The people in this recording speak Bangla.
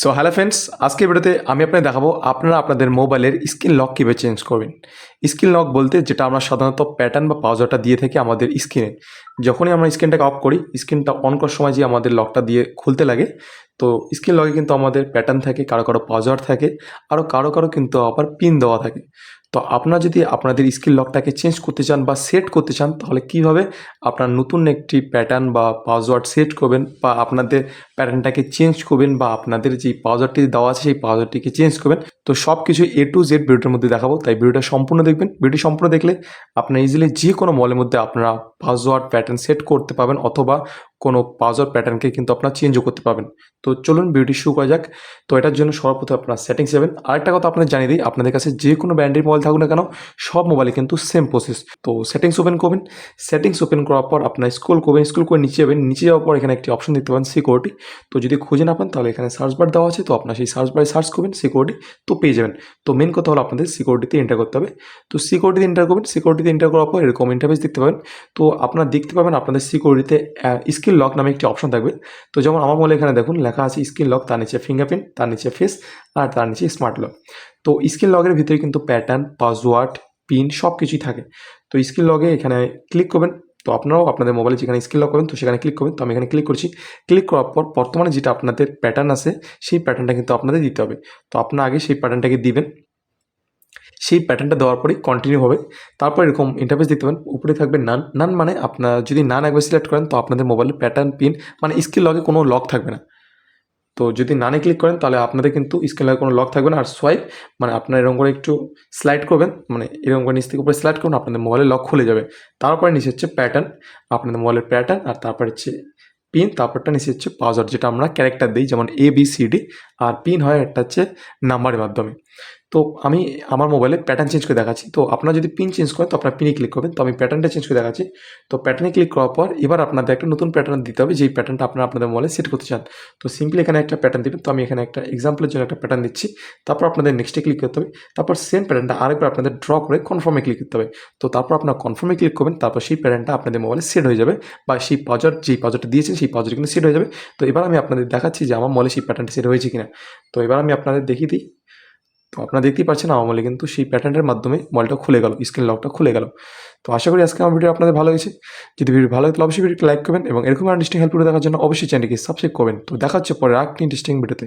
সো হ্যালো ফ্রেন্ডস আজকে ভিডিওতে আমি আপনাকে দেখাবো আপনারা আপনাদের মোবাইলের স্ক্রিন লক কীভাবে চেঞ্জ করবেন। স্ক্রিন লক বলতে যেটা আমরা সাধারণত প্যাটার্ন বা পাউজারটা দিয়ে থাকি আমাদের স্ক্রিনে। যখনই আমরা স্ক্রিনটাকে অফ করি, স্ক্রিনটা অন করার সময় যে আমাদের লকটা দিয়ে খুলতে লাগে, তো স্ক্রিন লকে কিন্তু আমাদের প্যাটার্ন থাকে, কারও কারও পাউজার থাকে আরও কারও কারও কিন্তু আবার পিন দেওয়া থাকে। তো আপনারা যদি আপনাদের স্ক্রিন লকটাকে চেঞ্জ করতে চান বা সেট করতে চান, তাহলে কীভাবে আপনার নতুন একটি প্যাটার্ন বা পাসওয়ার্ড সেট করবেন বা আপনাদের প্যাটার্নটাকে চেঞ্জ করবেন বা আপনাদের যে পাউজারটি দেওয়া আছে সেই পাউজারটিকে চেঞ্জ করবেন। তো সব কিছু এ টু জেড ভিডিওটার মধ্যে দেখাবো, তাই ভিডিওটা সম্পূর্ণ দেখবেন। ভিডিও সম্পূর্ণ দেখলে আপনার ইজিলি যে কোনো মলের মধ্যে আপনারা পাসওয়ার্ড প্যাটার্ন সেট করতে পারবেন অথবা কোনো পাসওয়ার্ড প্যাটার্নকে কিন্তু আপনারা চেঞ্জও করতে পারবেন। তো চলুন ভিডিওটি শুরু করা যাক। তো এটার জন্য সর্বপ্রথম আপনার সেটিংস যাবেন। আরেকটা কথা আপনাদের জানিয়ে দিই, আপনাদের কাছে যে কোনো ব্র্যান্ডের মোবাইল থাকুক না কেন, সব মোবাইলে কিন্তু সেম প্রসেস তো সেটিংস ওপেন করবেন। সেটিংস ওপেন করার পর আপনার স্কুল করবেন স্কুল করে নিচে যাবেন। নিচে যাওয়ার পর এখানে একটি অপশন দেখতে পাবেন সিকিউরিটি তো যদি খুঁজে না পান, তাহলে এখানে সার্চ বার দেওয়া আছে। তো আপনার সেই সার্চ বারে সার্চ করবেন সিকিউরিটি তো পেয়ে যাবেন। তো মেন কথা হলো আপনাদের সিকিউরিটিতে এন্টার করতে হবে। তো সিকিউরিটিতে এন্টার করবেন সিকিউরিটিতে এন্টার করার পর এরকম ইন্টারফেস দেখতে পাবেন। তো আপনারা দেখতে পাবেন আপনাদের সিকিউরিটিতে স্ক্রিন লক নামে একটি অপশন থাকবে। তো যেমন আমার মোবাইলে এখানে দেখুন, লেখা আছে স্ক্রিন লক তার নিচে ফিঙ্গারপ্রিন্ট তার নিচে ফেস আর তার নিচে স্মার্ট লক তো স্ক্রিন লগের ভিতরে কিন্তু প্যাটার্ন পাসওয়ার্ড পিন সব কিছুই থাকে। তো স্ক্রিন লগে এখানে ক্লিক করবেন। তো আপনারাও আপনাদের মোবাইলে যেখানে স্ক্রিন লক করবেন, তো সেখানে ক্লিক করবেন। তো আমি এখানে ক্লিক করছি। ক্লিক করার পর বর্তমানে যেটা আপনাদের প্যাটার্ন আছে, সেই প্যাটার্নটা কিন্তু আপনাদের দিতে হবে। তো আপনার আগে সেই প্যাটার্নটাকে দিবেন। সেই প্যাটার্নটা দেওয়ার পরেই কন্টিনিউ হবে। তারপর এরকম ইন্টারফেস দিতে পাবেন উপরে থাকবে নান নান মানে আপনার যদি নান একবার সিলেক্ট করেন, তো আপনাদের মোবাইলে প্যাটার্ন পিন মানে স্ক্রিন লকে কোনো লক থাকবে না। তো যদি নানে ক্লিক করেন, তাহলে আপনাদের কিন্তু স্ক্রিনে কোনো লক থাকবে না। আর সোয়াইপ মানে আপনার এরকম করে একটু স্লাইড করবেন মানে এরকম করে নিচ থেকে উপরে স্লাইড করুন, আপনাদের মোবাইলের লক খুলে যাবে। তারপরে নিচে হচ্ছে প্যাটার্ন আপনাদের মোবাইলের প্যাটার্ন আর তারপরে হচ্ছে পিন তারপরটা নিচে হচ্ছে পাউজার যেটা আমরা ক্যারেক্টার দিই, যেমন এ বি সি ডি আর পিন হয় একটা হচ্ছে নাম্বারের মাধ্যমে। তো আমি আমার মোবাইলে প্যাটার্ন চেঞ্জ করে দেখাচ্ছি। তো আপনারা যদি পিন চেঞ্জ করেন, তো আপনার পিনে ক্লিক করবেন। তো আমি প্যাটার্নটা চেঞ্জ করে দেখাচ্ছি। তো প্যাটার্নে ক্লিক করার পর এবার আপনাদের একটা নতুন প্যাটার্ন দিতে হবে, যেই প্যাটার্নটা আপনারা আপনাদের মোবাইলে সেট করতে চান। তো সিম্পলি এখানে একটা প্যাটার্ন দিবেন। তো আমি এখানে একটা এক্সাম্পলের জন্য একটা প্যাটার্ন দিচ্ছি। তারপর আপনাদের নেক্সটে ক্লিক করতে হবে। তারপর সেম প্যাটার্নটা আরেকবার আপনাদের ড্র করে কনফার্মে ক্লিক করতে হবে। তো তারপর আপনার কনফার্মে ক্লিক করবেন, তারপর সেই প্যাটার্নটা আপনাদের মোবাইলে সেট হয়ে যাবে বা সেই পাউজার যেই পাউজারটা দিয়েছেন, সেই পাউজার কিন্তু সেট হয়ে যাবে। তো এবার আমি আপনাদের দেখাচ্ছি যে আমার মোবাইলে সেই প্যাটার্নটা সেট হয়েছে কিনা। তো এবার আমি আপনাদের দেখিয়ে দিই। তো আপনারা দেখতেই পাচ্ছেন আমার মলে কিন্তু সেই প্যাটার্নের মাধ্যমে মলটা খুলে গেল স্ক্রিন লকটা খুলে গেল। তো আশা করি আজকে আমার ভিডিও আপনাদের ভালো হয়েছে যদি ভিডিও ভালো হয় তাহলে অবশ্যই ভিডিওটি লাইক করবেন এবং এরকম ইন্টারেস্টিং হেল্প ভিডিও দেখার জন্য অবশ্যই চ্যানেলকে সাবস্ক্রাইব করবেন। তো দেখা হচ্ছে পরে আর ইন্টারেস্টিং ভিডিওতে